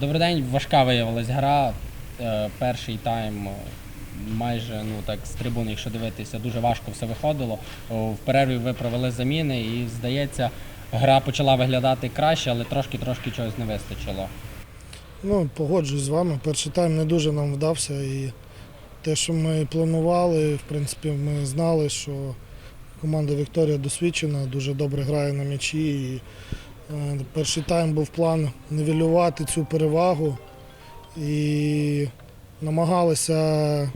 Добрий день, важка виявилась гра. Е, Перший тайм е, майже ну так з трибун, якщо дивитися, дуже важко все виходило. В перерві ви провели заміни і, здається, гра почала виглядати краще, але трошки-трошки чогось не вистачило. Ну, погоджуюсь з вами. Перший тайм не дуже нам вдався. І те, що ми планували, в принципі, ми знали, що команда Вікторія досвідчена, дуже добре грає на м'ячі. І перший тайм був план нівелювати цю перевагу. І намагалися, е,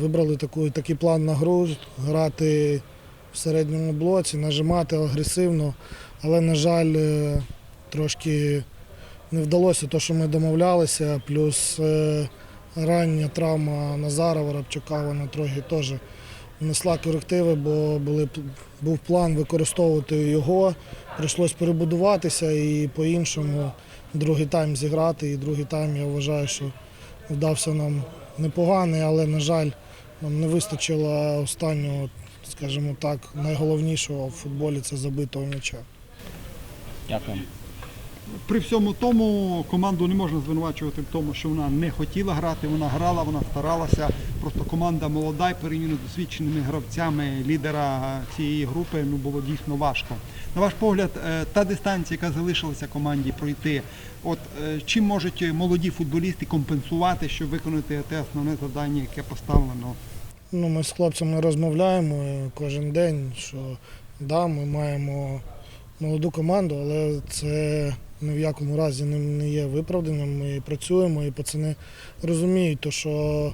вибрали таку, такий план на гру, грати в середньому блоці, нажимати агресивно, але, на жаль, е, трошки не вдалося те, що ми домовлялися, плюс е, рання травма Назара Воробчука, вона трохи теж внесла корективи, бо були, був план використовувати його. Прийшлось перебудуватися і по-іншому другий тайм зіграти. І другий тайм я вважаю, що вдався нам непоганий, але, на жаль, нам не вистачило останнього, скажімо так, найголовнішого в футболі це забитого м'яча. Дякую. При всьому тому команду не можна звинувачувати в тому, що вона не хотіла грати, вона грала, вона старалася. Просто команда молода і порівняно з досвідченими гравцями лідера цієї групи ну, було дійсно важко. На ваш погляд, е, та дистанція, яка залишилася команді пройти, от е, чим можуть молоді футболісти компенсувати, щоб виконати те основне завдання, яке поставлено? Ну, ми з хлопцями розмовляємо е, кожен день, що да, ми маємо молоду команду, але це ні в якому разі не, є виправданням. Ми працюємо і пацани розуміють, то, що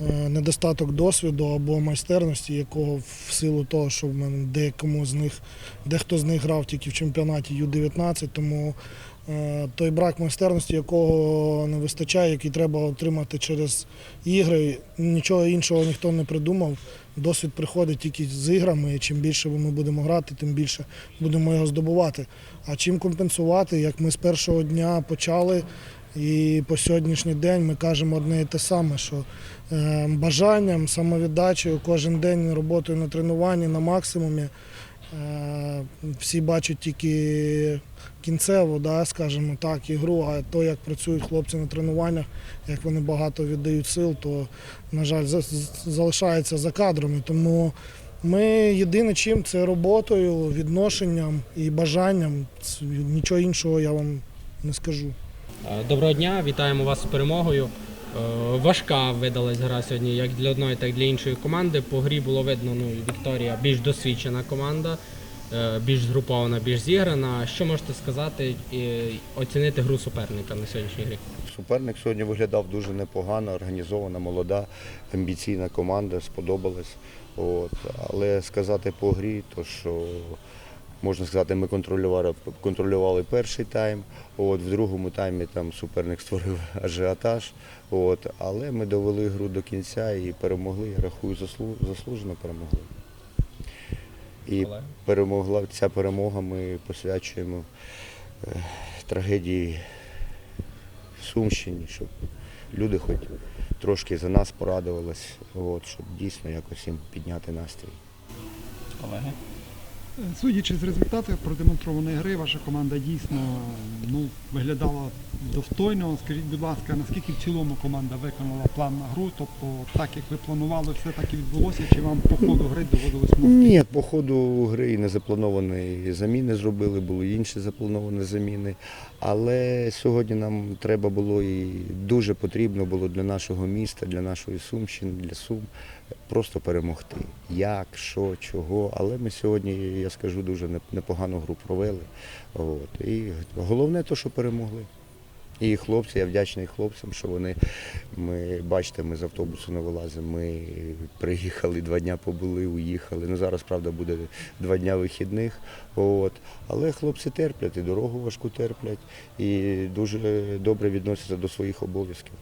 е, недостаток досвіду або майстерності, якого в силу того, що в мене деякому з них, дехто з них грав тільки в чемпіонаті Ю-19, тому е, той брак майстерності, якого не вистачає, який треба отримати через ігри. Нічого іншого ніхто не придумав. Досвід приходить тільки з іграми. і Чим більше ми будемо грати, тим більше будемо його здобувати. А чим компенсувати, як ми з першого дня почали, і по сьогоднішній день ми кажемо одне і те саме, що е, бажанням, самовіддачею, кожен день роботою на тренуванні на максимумі. Е, Всі бачать тільки кінцево, да, скажімо так, ігру, а то, як працюють хлопці на тренуваннях, як вони багато віддають сил, то, на жаль, залишається за кадрами. Тому ми єдине чим це роботою, відношенням і бажанням. Нічого іншого я вам не скажу. Е, Доброго дня, вітаємо вас з перемогою. Е, Важка видалась гра сьогодні як для одної, так і для іншої команди. По грі було видно, ну, Вікторія більш досвідчена команда, е, більш згрупована, більш зіграна. Що можете сказати і оцінити гру суперника на сьогоднішній грі? Суперник сьогодні виглядав дуже непогано, організована, молода, амбіційна команда, сподобалась. От. Але сказати по грі, то що можна сказати, ми контролювали, контролювали перший тайм. От, в другому таймі там суперник створив ажіотаж. От, але ми довели гру до кінця і перемогли. Я рахую, заслужено перемогли. І перемогла ця перемога ми посвячуємо е, трагедії в Сумщині, щоб люди хоч трошки за нас порадувались, от, щоб дійсно якось їм підняти настрій. Колеги? Судячи з результатів продемонстрованої гри, ваша команда дійсно ну, виглядала достойно. Скажіть, будь ласка, наскільки в цілому команда виконала план на гру? Тобто, так як ви планували, все так і відбулося, чи вам по ходу гри доводилось мовити? Ні, по ходу гри і незаплановані заміни зробили, були інші заплановані заміни. Але сьогодні нам треба було і дуже потрібно було для нашого міста, для нашої Сумщини, для Сум просто перемогти. Як, що, чого. Але ми сьогодні, я скажу, дуже непогану гру провели. От. І головне те, що перемогли. І хлопці, я вдячний хлопцям, що вони, ми, бачите, ми з автобусу не вилазимо. Ми приїхали, два дня побули, уїхали. Ну зараз, правда, буде два дня вихідних. От. Але хлопці терплять, і дорогу важку терплять, і дуже добре відносяться до своїх обов'язків.